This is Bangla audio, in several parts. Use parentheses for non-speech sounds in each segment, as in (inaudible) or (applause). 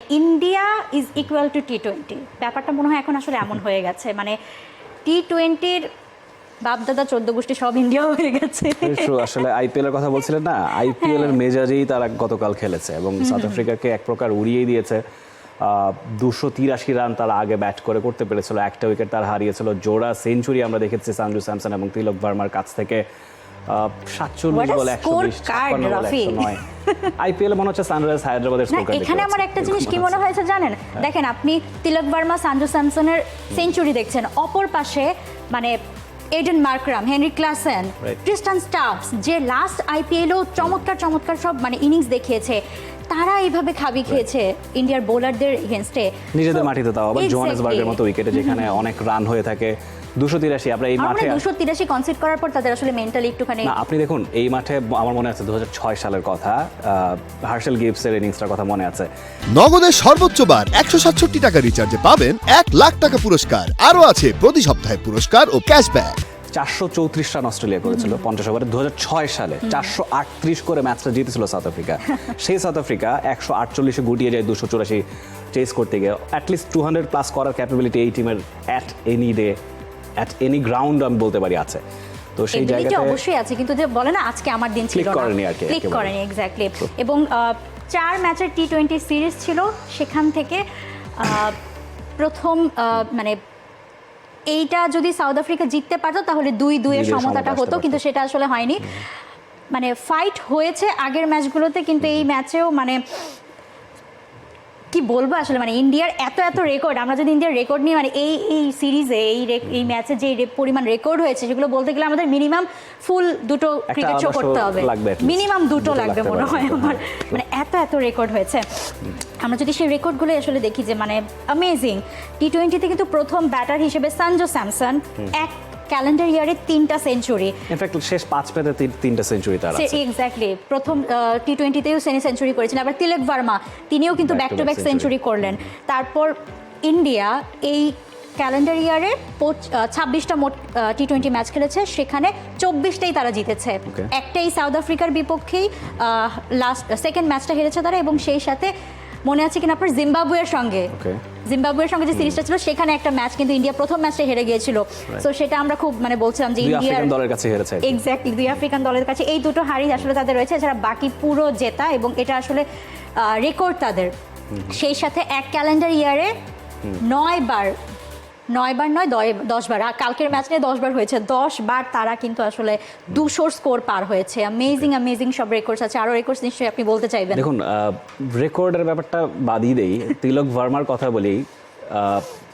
India is equal to T twenty ব্যাপারটা মনে হয় এখন আসলে এমন (laughs) হয়ে গেছে। মানে টি টোয়েন্টির বাপদাদা চোদ্দ গোষ্ঠী সব ইন্ডিয়া হয়ে গেছে। আসলে আইপিএল এর কথা বলছিলেন না? আইপিএল এর মেজাজেই তারা গতকাল খেলেছে এবং সাউথ আফ্রিকাকে এক প্রকার উড়িয়ে দিয়েছে। দুশো তিরাশি রান তারা আগে ব্যাট করে করতে পেরেছিল। একটা উইকেট তারা হারিয়েছিল। জোড়া সেঞ্চুরি আমরা দেখেছি সানজু স্যামসন এবং তিলক ভার্মার কাছ থেকে। সাতচল্লিশ বলে একশো বিশ আইপিএল মনে হচ্ছে সানরাইজ হায়দ্রাবাদের এখানে আমার একটা জিনিস কি মনে হয়েছে জানেন? দেখেন আপনি তিলক বর্মা স্যামসনের সেঞ্চুরি দেখছেন। অপর পাশে মানে Aiden Markram Henry Klaasen Tristan Stubbs যে লাস্ট আইপিএলও চমৎকার চমৎকার সব মানে ইনিংস দেখিয়েছে। তারা এইভাবে খাবি খেয়েছে ইন্ডিয়ার বোলারদের এগেনস্টে নিজেদের মাটিতে তাও আবার জোহানেসবার্গের মতো উইকেটে যেখানে অনেক রান হয়ে থাকে। দুশো তিরাশি আমরা এই মাঠে দুশো তিরাশি কনসিড করার পর তাদের আসলে মেন্টালি একটুখানি আপনি দেখুন এই মাঠে আমার মনে আছে দু সালের কথা হার্শেল গিবসের ইনিংসটার কথা মনে আছে। নগদের সর্বোচ্চ বার একশো সাতষট্টি টাকা রিচার্জে পাবেন এক লাখ টাকা পুরস্কার। আরও আছে প্রতি সপ্তাহে পুরস্কার ও ক্যাশব্যাক চারশো চৌত্রিশ রান অস্ট্রেলিয়া করেছিল পঞ্চাশ ওভারে দু হাজার ছয় সালে। চারশো আটত্রিশ করে ম্যাচটা জিতেছিল সাউথ আফ্রিকা। (laughs) সেই সাউথ আফ্রিকা একশো আটচল্লিশে গুটিয়ে যায় দুশো চুরাশি চেস করতে গিয়ে at least two hundred plus করার ক্যাপাবিলিটি এই টিমের at any day at any ground আমি বলতে পারি আছে। তো সেই জায়গাতে অবশ্যই আছে কিন্তু যে বলে না আজকে আমার দিন ছিল Click করেনি আর কি, ক্লিক। করেনি এক্স্যাক্টলি এবং চার ম্যাচের টি টোয়েন্টি সিরিজ ছিল সেখান থেকে প্রথম মানে এইটা যদি সাউথ আফ্রিকা জিততে পারতো তাহলে দুই দুইয়ের সমতাটা হতো কিন্তু সেটা আসলে হয়নি। মানে ফাইট হয়েছে আগের ম্যাচগুলোতে কিন্তু এই ম্যাচেও মানে কি বলব আসলে? মানে ইন্ডিয়ার এত এত রেকর্ড আমরা যদি ইন্ডিয়ার রেকর্ড নিয়ে মানে এই এই সিরিজে এই এই ম্যাচে যে পরিমাণ রেকর্ড হয়েছে সেগুলো বলতে গেলে আমাদের মিনিমাম ফুল দুটো ক্রিকেট শো করতে হবে। মিনিমাম দুটো দুটো লাগবে মনে হয় আমার। মানে এত এত রেকর্ড হয়েছে। আমরা যদি সেই রেকর্ডগুলো আসলে দেখি যে মানে অ্যামেজিং টি টোয়েন্টিতে কিন্তু প্রথম ব্যাটার হিসেবে সঞ্জু স্যামসন এক ক্যালেন্ডার ইয়ারে তিনটা সেঞ্চুরি। ইনফ্যাক্ট শেষ পাঁচ পেতে তিনটা সেঞ্চুরি তার আছে। এক্স্যাক্টলি প্রথম টি টোয়েন্টিতেও সেনি সেঞ্চুরি করেছেন। আবার তিলক ভার্মা তিনিও কিন্তু ব্যাক টু ব্যাক সেঞ্চুরি। করলেন। তারপর ইন্ডিয়া এই ক্যালেন্ডার ইয়ারে ছাব্বিশটা মোট টি টোয়েন্টি ম্যাচ খেলেছে। সেখানে চব্বিশটাই তারা জিতেছে। একটাই সাউথ আফ্রিকার বিপক্ষেই লাস্ট সেকেন্ড ম্যাচটা হেরেছে তারা এবং সেই সাথে মনে আছে কিনা আপনার জিম্বাবুয়ের সঙ্গে. জিম্বাবুয়ের সঙ্গে যে সিরিজটা ছিল সেখানে একটা ম্যাচ কিন্তু ইন্ডিয়া প্রথম ম্যাচে হেরে গিয়েছিল। সো সেটা আমরা খুব মানে বলছিলাম যে ইন্ডিয়া দলের কাছে হেরেছে এক্স্যাক্টলি দুই আফ্রিকান দলের কাছে। এই দুটো হারই আসলে তাদের রয়েছে যারা বাকি পুরো জেতা এবং এটা আসলে রেকর্ড তাদের। সেই সাথে এক ক্যালেন্ডার ইয়ারে নয় বার নয় বার নয় দয়- দশ বার আর কালকের ম্যাচ নিয়ে দশ বার হয়েছে। দশ বার তারা কিন্তু আসলে দুশোর স্কোর পার হয়েছে। অ্যামেজিং অ্যামেজিং সব রেকর্ডস আছে। আরও রেকর্ডস নিশ্চয়ই আপনি বলতে চাইবেন। দেখুন রেকর্ডের ব্যাপারটা বাদই দেই। তিলক ভার্মার কথা বলি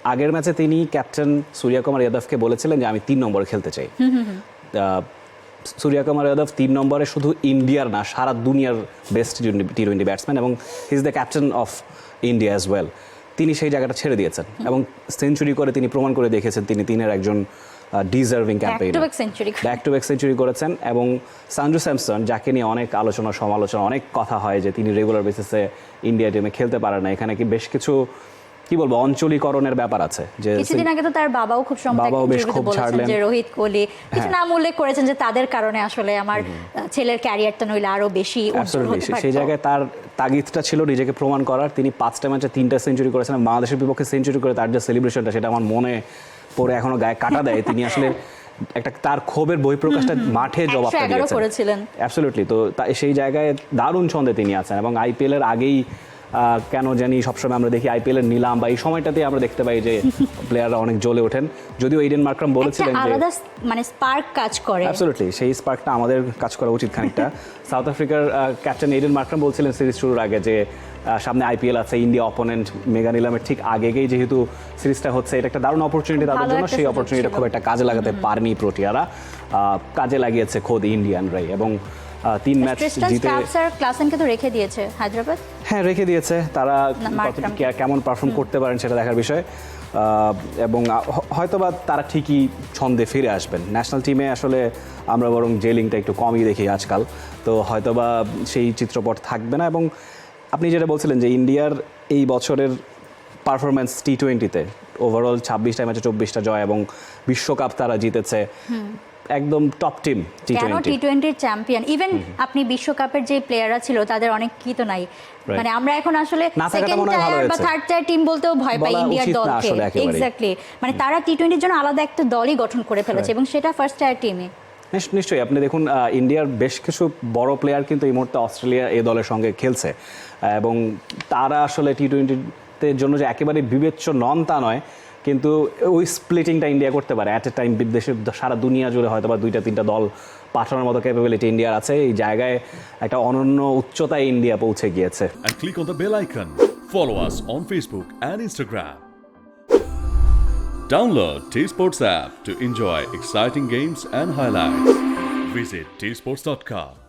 আগের ম্যাচে তিনি ক্যাপ্টেন সূর্যকুমার যাদবকে বলেছিলেন যে আমি তিন নম্বরে খেলতে চাই। সূর্যকুমার যাদব তিন নম্বরে শুধু ইন্ডিয়ার না সারা দুনিয়ার বেস্ট টি টোয়েন্টি ব্যাটসম্যান এবং he is the captain of India as well তিনি সেই জায়গাটা ছেড়ে দিয়েছেন এবং সেঞ্চুরি করে তিনি প্রমাণ করে দেখেছেন তিনি তিনের একজন deserving campaign back to back century করেছেন এবং সানজু স্যামসন যাকে নিয়ে অনেক আলোচনা সমালোচনা অনেক কথা হয় যে তিনি রেগুলার বেসিসে ইন্ডিয়া টিমে খেলতে পারেন না। এখানে কি বেশ কিছু কি বলব অঞ্চলীকরণের ব্যাপার আছে যে কিছুদিন আগে তো তার বাবাও খুব সম্ভবত বাবাও বেশ খুব ছাড়লেন। যে রোহিত কোহলি কিছু হ্যাঁ। নাম উল্লেখ করেছেন যে তাদের কারণে আসলে আমার ছেলের ক্যারিয়ারটা নইলে আরও বেশি সেই জায়গায় তার তাগিদটা ছিল নিজেকে প্রমাণ করার। তিনি পাঁচটা ম্যাচে তিনটা সেঞ্চুরি করেছেন। বাংলাদেশের বিপক্ষে সেঞ্চুরি করে তার যে সেলিব্রেশনটা সেটা আমার মনে পড়ে এখনও গায়ে কাটা দেয়। তিনি আসলে একটা তার ক্ষোভের বহিঃপ্রকাশটা মাঠে জবাবটা 111 দিয়েছেন। করেছিলেন। অ্যাবসলিউটলি তো সেই জায়গায় দারুণ ছন্দে তিনি আছেন এবং আইপিএল এর আগেই কেন জানি সবসময় আমরা দেখি আইপিএল এর নিলাম বা এই সময়টাতে আমরা দেখতে পাই যে (laughs) প্লেয়াররা অনেক জ্বলে ওঠেন। যদিও ইডেন মার্ক্রাম বলেছিলেন যে মানে স্পার্ক কাজ করে। অ্যাবসলিউটলি সেই স্পার্কটা আমাদের কাজ করা উচিত খানিকটা। সাউথ আফ্রিকার ক্যাপ্টেন এডেন মার্ক্রাম বলছিলেন সিরিজ শুরুর আগে যে সামনে আইপিএল আছে ইন্ডিয়া অপোনেন্ট মেগা নিলামের ঠিক আগেগেই যেহেতু সিরিজটা হচ্ছে এটা একটা দারুণ অপরচুনিটি তাদের জন্য সেই অপরচুনিটিটা খুব একটা কাজে লাগাতে পারেনি প্রোটিয়ারা। আহ, কাজে লাগিয়েছে খোদ ইন্ডিয়ানরাই এবং তিন ম্যাচ জিতে আর ক্লাসেনকে তো রেখে দিয়েছে হায়দ্রাবাদ। হ্যাঁ রেখে দিয়েছে। তারা কেমন পারফর্ম করতে পারেন সেটা দেখার বিষয়। এবং হয়তোবা তারা ঠিকই ছন্দে ফিরে আসবেন। ন্যাশনাল টিমে আসলে আমরা বরং জেলিংটা একটু কমই দেখি আজকাল। তো হয়তোবা সেই চিত্রপট থাকবে না। এবং আপনি যেটা বলছিলেন যে ইন্ডিয়ার এই বছরের পারফরমেন্স টি টোয়েন্টিতে ওভারঅল ছাব্বিশটা ম্যাচে চব্বিশটা জয় এবং বিশ্বকাপ তারা জিতেছে। একদম টপ টিম টি টোয়েন্টি টোয়েন্টির চ্যাম্পিয়ন ইভেন আপনি বিশ্বকাপের যে প্লেয়াররা ছিল তাদের অনেক কি তো নাই মানে আমরা এখন আসলে সেকেন্ড ভালো টায়ার বা থার্ড টায়ার টিম বলতেও ভয় পাই ইন্ডিয়ার দলকে। এক্স্যাক্টলি মানে তারা টি টোয়েন্টির জন্য আলাদা একটা দলই গঠন করে ফেলেছে এবং সেটা ফার্স্ট টায়ার টিমে নিশ- নিশ্চয়ই আপনি দেখুন ইন্ডিয়ার বেশ কিছু বড় প্লেয়ার কিন্তু এই মুহূর্তে অস্ট্রেলিয়া এই দলের সঙ্গে খেলছে। এবং তারা আসলে টি টোয়েন্টিতে জন্য যে একেবারে বিবেচ্য নন তা নয়। কিন্তু ওই স্প্লিটিংটা ইন্ডিয়া করতে পারে। অ্যাট এ টাইম দেশে সারা দুনিয়া জুড়ে হয়তো বা দুইটা, তিনটা দল পাঠানোর মতো ক্যাপাবিলিটি ইন্ডিয়ার আছে। এই জায়গায় একটা অনন্য উচ্চতায় ইন্ডিয়া পৌঁছে গিয়েছে। Click on the bell icon follow us on Facebook and Instagram download T Sports app to enjoy exciting games and highlights visit T Sports dot com